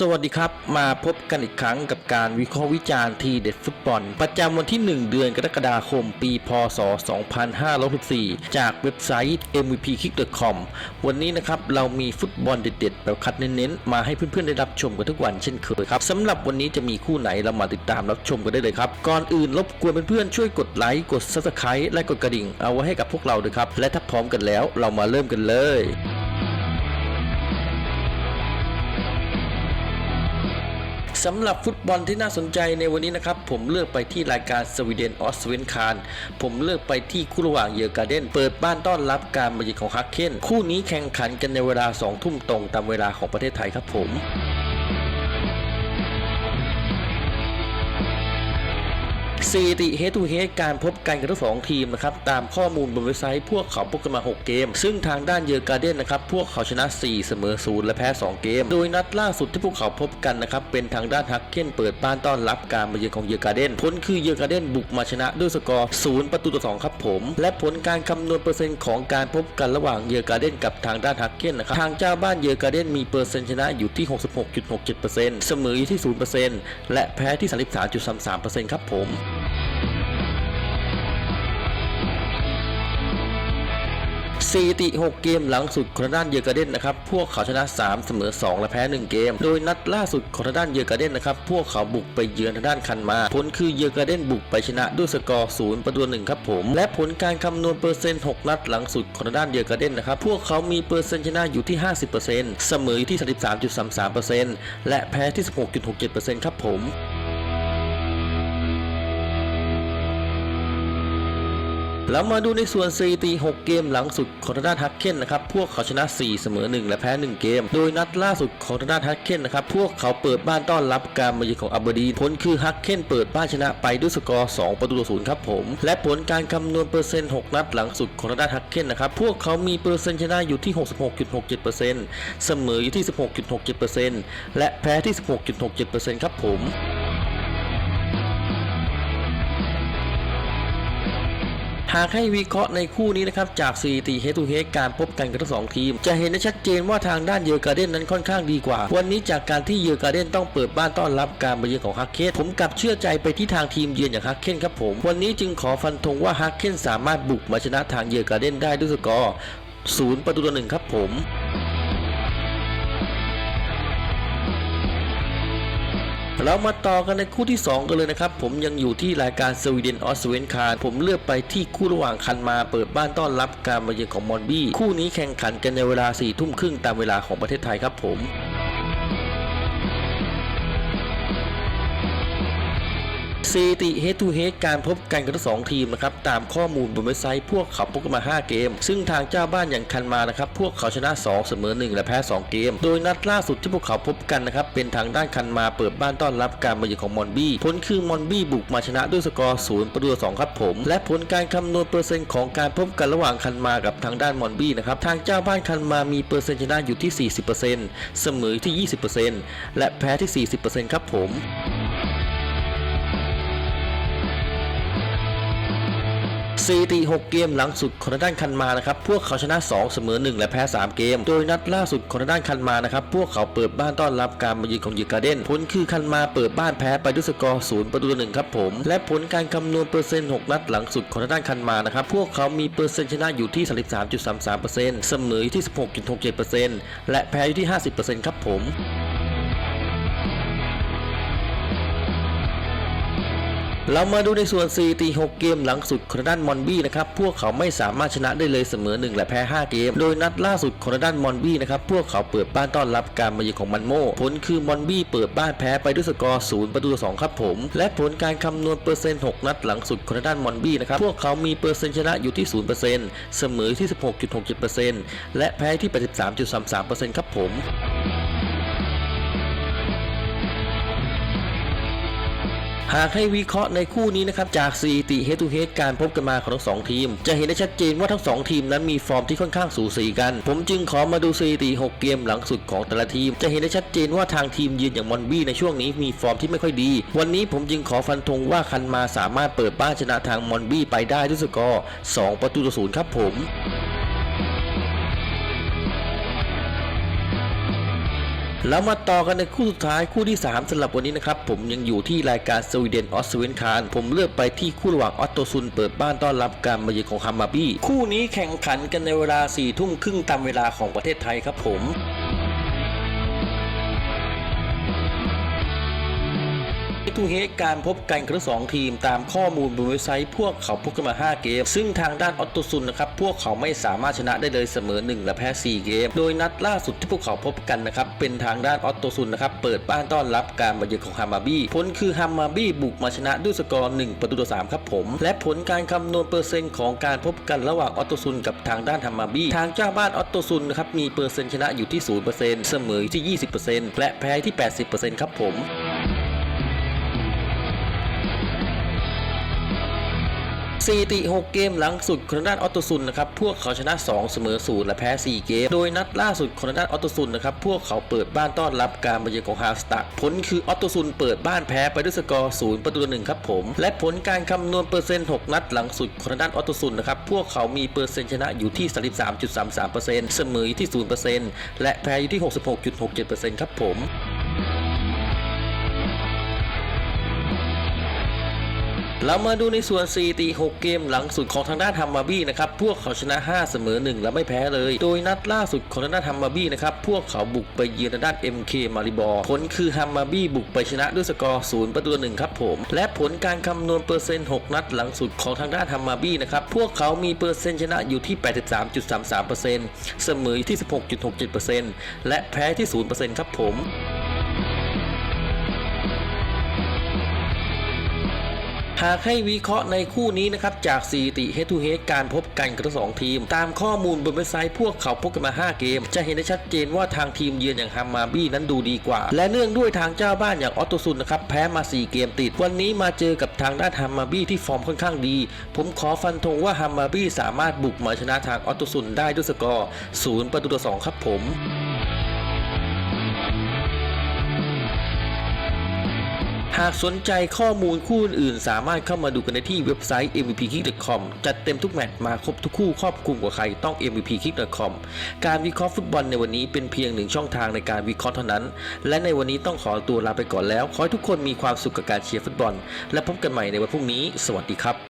สวัสดีครับ มาพบกันอีกครั้งกับการวิเคราะห์วิจารณ์ทีเด็ดฟุตบอล ประจำวันที่ 1 เดือนกรกฎาคม ปี พศ 2564 จากเว็บไซต์ mvpkick.com วันนี้นะครับ เรามีฟุตบอลเด็ดๆ แบบคัดเน้นๆ มาให้เพื่อนๆ ได้รับชมกันทุกวันเช่นเคยครับสำหรับวันนี้จะมีคู่ไหนเรามาติดตามรับชมกันได้เลยครับ ก่อนอื่นรบกวนเพื่อนๆช่วยกดไลค์กด subscribe และกดกระดิ่ง เอาไว้ให้กับพวกเราด้วยครับและถ้าพร้อมกันแล้วเรามาเริ่มกันเลย สำหรับฟุตบอลที่น่าสนใจในวันนี้นะครับ ผมเลือกไปที่รายการสวีเดนออสเวนคารผมเลือกไปที่คู่ระหว่างเยอร์การ์เดนเปิดบ้านต้อนรับการมาเยือนของฮักเคนคู่นี้แข่งขันกันในเวลา2ทุ่มตรงตามเวลาของประเทศไทยครับผม สถิติเฮทูเฮดการพบกันกับทั้งสองทีมนะครับตามข้อมูลบนเว็บไซต์พวกเขาพบกันมา 6 เกม ซึ่งทางด้านเยอร์การ์เดนนะครับพวกเขาชนะ 4 เสมอ0และแพ้ 2 เกม โดยนัดล่าสุดที่พวกเขาพบกันนะครับเป็นทางด้านฮักเคนเปิดบ้านต้อนรับการมาเยือนของเยอร์การ์เดนผลคือเยอร์การ์เดนบุกมาชนะด้วยสกอร์0ประตูต่อ2ครับผม และผลการคำนวณเปอร์เซ็นต์ของการพบกันระหว่างเยอร์การ์เดนกับทางด้านฮักเคนนะครับทางเจ้าบ้านเยอร์การ์เดนมีเปอร์เซ็นต์ชนะอยู่ที่ 66.67%เสมออยู่ที่ 0%และแพ้ที่ 33.33%ครับผม สถิติ6เกมหลังสุดของทางด้านเยอร์การ์เดนนะครับพวกเขาชนะ 3 เสมอ 2 และแพ้ 1 เกม โดยนัดล่าสุดของทางด้านเยอร์การ์เดนนะครับพวกเขาบุกไปเยือนทางด้านคันมา ผลคือเยอร์การ์เดนบุกไปชนะด้วยสกอร์ 0 ประตูหนึ่งครับผม และผลการคำนวณเปอร์เซ็นต์ 6 นัดหลังสุดของทางด้านเยอร์การ์เดนนะครับพวกเขามีเปอร์เซ็นต์ชนะอยู่ที่ 50%เสมออยู่ที่ 33.33%และแพ้ที่ 16.67%ครับผม แล้วมาดูในส่วนสถิติ6เกมหลังสุดของทางด้านฮักเคนนะครับ พวกเขาชนะ 4 เสมอ 1 และแพ้ 1 เกม โดยนัดล่าสุดของทางด้านฮักเคนนะครับ พวกเขาเปิดบ้านต้อนรับการมาเยือนของอับเบอร์ดีผลคือฮักเคนเปิดบ้านชนะไปด้วยสกอร์ 2 ประตูต่อศูนย์ครับผม และผลการคำนวณเปอร์เซ็นต์ 6 นัดหลังสุดของทางด้านฮักเคนนะครับ พวกเขามีเปอร์เซ็นต์ชนะอยู่ที่ 66.67%เสมออยู่ที่ 16.67%และแพ้ที่ 16.67%ครับผมากให้วิเคราะห์ในคู่นี้นะครับจากสถิติเฮตูเฮการพบกันกันทั้งสองทีม จะเห็นได้ชัดเจนว่าทางด้านเยอร์การ์เดนนั้นค่อนข้างดีกว่า วันนี้จากการที่เยอร์การ์เดนต้องเปิดบ้านต้อนรับการมาเยือนของฮักเคนผมกลับเชื่อใจไปที่ทางทีมเยือนอย่างฮักเคนครับผม วันนี้จึงขอฟันธงว่าฮักเคนสามารถบุกมาชนะทางเยอร์การ์เดนได้ด้วยสกอร์ศูนย์ประตูต่อหนึ่งครับผม เรามาต่อกันในคู่ที่ 2 กันเลยนะครับ ผมยังอยู่ที่รายการสวีเดนออสเวนคาร์ผมเลือกไปที่คู่ระหว่างคันมาเปิดบ้านต้อนรับการมาเยือนของมอนบี้คู่นี้แข่งขันกันในเวลา4ทุ่มครึ่งตามเวลาของประเทศไทยครับผม สถิติ Head to Head การพบกันกับทั้งสองทีมนะครับตามข้อมูลบนเว็บไซต์พวกเขาพบกันมา 5 เกม ซึ่งทางเจ้าบ้านอย่างคันมานะครับพวกเขาชนะ 2 เสมอ 1 และแพ้ 2 เกม โดยนัดล่าสุดที่พวกเขาพบกันนะครับเป็นทางด้านคันมาเปิดบ้านต้อนรับการมาเยือนของมอนบี้ผลคือมอนบี้บุกมาชนะด้วยสกอร์0ประตูต่อ2ครับผม และผลการคำนวณเปอร์เซ็นต์ของการพบกันระหว่างคันมากับทางด้านมอนบี้นะครับทางเจ้าบ้านคันมามีเปอร์เซ็นต์ชนะอยู่ที่ 40%เสมออยู่ที่ 20%และแพ้ที่ 40%ครับผม สถิติ6เกมหลังสุดของทางด้านคันมานะครับพวกเขาชนะ 2 เสมอ 1 และแพ้ 3 เกม โดยนัดล่าสุดของทางด้านคันมานะครับพวกเขาเปิดบ้านต้อนรับการมาเยือนของยอร์การ์เดนผลคือคันมาเปิดบ้านแพ้ไปด้วยสกอร์0ประตูต่อ1ครับผม และผลการคำนวณเปอร์เซ็นต์ 6 นัดหลังสุดของทางด้านคันมานะครับพวกเขามีเปอร์เซ็นต์ชนะอยู่ที่ 33.33%เสมออยู่ที่ 16.67%และแพ้อยู่ที่ 50%ครับผม เรามาดูในส่วนสถิติ6เกมหลังสุดของด้านมอนบี้นะครับ พวกเขาไม่สามารถชนะได้เลยเสมอ 1 และแพ้ 5 เกม โดยนัดล่าสุดของด้านมอนบี้นะครับ พวกเขาเปิดบ้านต้อนรับการมาเยือนของมันโม ผลคือมอนบี้เปิดบ้านแพ้ไปด้วยสกอร์ 0 ประตูต่อ2ครับผม และผลการคำนวณเปอร์เซ็นต์ 6 นัดหลังสุดของด้านมอนบี้นะครับ พวกเขามีเปอร์เซ็นต์ชนะอยู่ที่ 0%เสมอที่ 16.67%และแพ้ที่ 83.33%ครับผม หากให้วิเคราะห์ในคู่นี้นะครับจากสถิติ Head to Head การพบกันมาของทั้งสองทีม จะเห็นได้ชัดเจนว่าทั้งสองทีมนั้นมีฟอร์มที่ค่อนข้างสูสีกัน ผมจึงขอมาดูสถิติ6 เกมหลังสุดของแต่ละทีม จะเห็นได้ชัดเจนว่าทางทีมยืนอย่างมอนบี้ในช่วงนี้มีฟอร์มที่ไม่ค่อยดี วันนี้ผมจึงขอฟันธงว่าคันมาสามารถเปิดบ้านชนะทางมอนบี้ไปได้ด้วยสกอร์2ประตูต่อศูนย์ครับผม แแล้วมาต่อกันในคู่สุดท้ายคู่ที่ 3สำหรับวันนี้นะครับผมยังอยู่ที่รายการสวีเดนออสเวนคารผมเลือกไปที่คู่ระหว่างออตโตซุนเปิดบ้านต้อนรับการมาเยือนของฮัมมาบี้คู่นี้แข่งขันกันในเวลา4ี่ทุ่มครึ่งตามเวลาของประเทศไทยครับผม ทูเฮกการพบกันของทั้งสองทีมตามข้อมูลบนเว็บไซต์พวกเขาพบกันมา 5 เกม ซึ่งทางด้านออตโตซุนนะครับพวกเขาไม่สามารถชนะได้เลยเสมอ 1 และแพ้ 4 เกม โดยนัดล่าสุดที่พวกเขาพบกันนะครับเป็นทางด้านออตโตซุนนะครับเปิดบ้านต้อนรับการมาเยือนของฮามาบี้ผลคือฮามาบี้บุกมาชนะด้วยสกอร์ 1 ประตูต่อ 3 ครับผม และผลการคำนวณเปอร์เซ็นต์ของการพบกันระหว่างออตโตซุนกับทางด้านฮามาบี้ทางเจ้าบ้านออตโตซุนนะครับมีเปอร์เซ็นต์ชนะอยู่ที่ 0%เสมออยู่ที่ 20%และแพ้ที่ 80%ครับผม สถิติ6เกมหลังสุดของทางด้านออตโตซุนนะครับพวกเขาชนะ 2 เสมอ0และแพ้ 4 เกม โดยนัดล่าสุดของทางด้านออตโตซุนนะครับพวกเขาเปิดบ้านต้อนรับการมาเยือนของฮาสตักผลคือออตโตซุนเปิดบ้านแพ้ไปด้วยสกอร์0ประตูต่อ1ครับผม และผลการคำนวณเปอร์เซ็นต์ 6 นัดหลังสุดของทางด้านออตโตซุนนะครับพวกเขามีเปอร์เซ็นต์ชนะอยู่ที่ 33.33%เสมออยู่ที่ 0%และแพ้อยู่ที่ 66.67%ครับผม เรามาดูในส่วนสถิติ6 เกมหลังสุดของทางด้านฮัมมาบี้นะครับ พวกเขาชนะ 5 เสมอ 1 และไม่แพ้เลย โดยนัดล่าสุดของทางด้านฮัมมาบี้นะครับ พวกเขาบุกไปเยือนทางด้าน MK มาริบอร์ผลคือฮัมมาบี้บุกไปชนะด้วยสกอร์ 0 ประตูต่อ1ครับผม และผลการคำนวณเปอร์เซ็นต์ 6 นัดหลังสุดของทางด้านฮัมมาบี้นะครับ พวกเขามีเปอร์เซ็นต์ชนะอยู่ที่ 83.33%เสมอที่ 16.67%และแพ้ที่ 0%ครับผม หากให้วิเคราะห์ในคู่นี้นะครับจากสถิติ Head to Head การพบกันของทั้งสองทีม ตามข้อมูลบนเว็บไซต์พวกเขาพบกันมา 5 เกม จะเห็นได้ชัดเจนว่าทางทีมเยือนอย่างฮัมมาบี้นั้นดูดีกว่า และเนื่องด้วยทางเจ้าบ้านอย่างออตโตซุนนะครับแพ้มา 4 เกมติด วันนี้มาเจอกับทางด้านฮัมมาบี้ที่ฟอร์มค่อนข้างดี ผมขอฟันธงว่าฮัมมาบี้สามารถบุกมาชนะทางออตโตซุนได้ด้วยสกอร์ 0 ประตูต่อ 2 ครับผม หากสนใจข้อมูลคู่อื่นๆสามารถเข้ามาดูกันได้ที่เว็บไซต์ mvpkick.com จัดเต็มทุกแมตช์มาครบทุกคู่ครอบคลุมกว่าใครต้อง mvpkick.com การวิเคราะห์ฟุตบอลในวันนี้เป็นเพียงหนึ่งช่องทางในการวิเคราะห์เท่านั้น และในวันนี้ต้องขอตัวลาไปก่อนแล้ว ขอให้ทุกคนมีความสุขกับการเชียร์ฟุตบอล และพบกันใหม่ในวันพรุ่งนี้ สวัสดีครับ